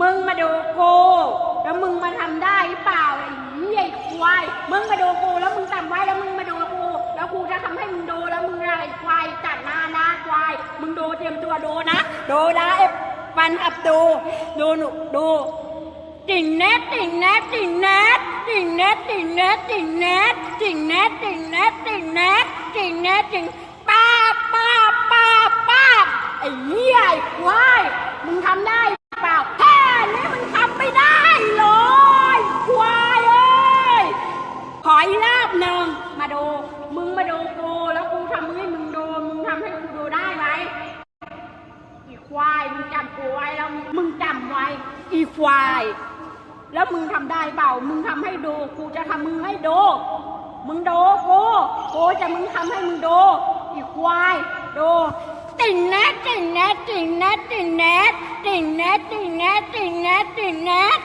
มึงมาดูกูแล้วมึงมาทำได้หรือเปล่าไอ้เหี้ยควาย มึงมาดูกูแล้วมึงจำไว้แล้วมึงมาดูกู แล้วกูจะทำให้มึงดูแล้วมึงอะไรควายจัดหน้าหน้าควาย มึงดูเตรียมตัวดูนะดูนะไอ้ฟันขับดูดูหนูดูติ่งแนทติ่งแนทติ่งแนทติ่งแนทติ่งแนทติ่งแนทติ่งแนทติ่งแนทติ่งแนทติ่งแนทติ่งป้าบป้าบป้าบป้าบไอ้เหี้ยไอ้ควายมึงทำได้ เปล่าแค่นี้มึงทำไม่ได้เลยควายเอ้ยข ออีกรอบหนึ่งมาดู มึงมาดูกูแล้วกูทำให้มึงดู มึงทำให้กูดูได้ไหมอีควายมึงจำกูไว้แล้วมึงจำไว้ อีควาย แล้วมึงทำได้เปล่า มึงทำให้ดู กูจะทำมึงให้ดู มึงดูกูกูจะมึงทำให้มึงดู อีควายดูติ่งแนทติ่งแนทติ่งแนทติ่งแนทติ่งแนทติ่งแนทติ่งแนทติ่งแนทติ่งแนทติ่งแนท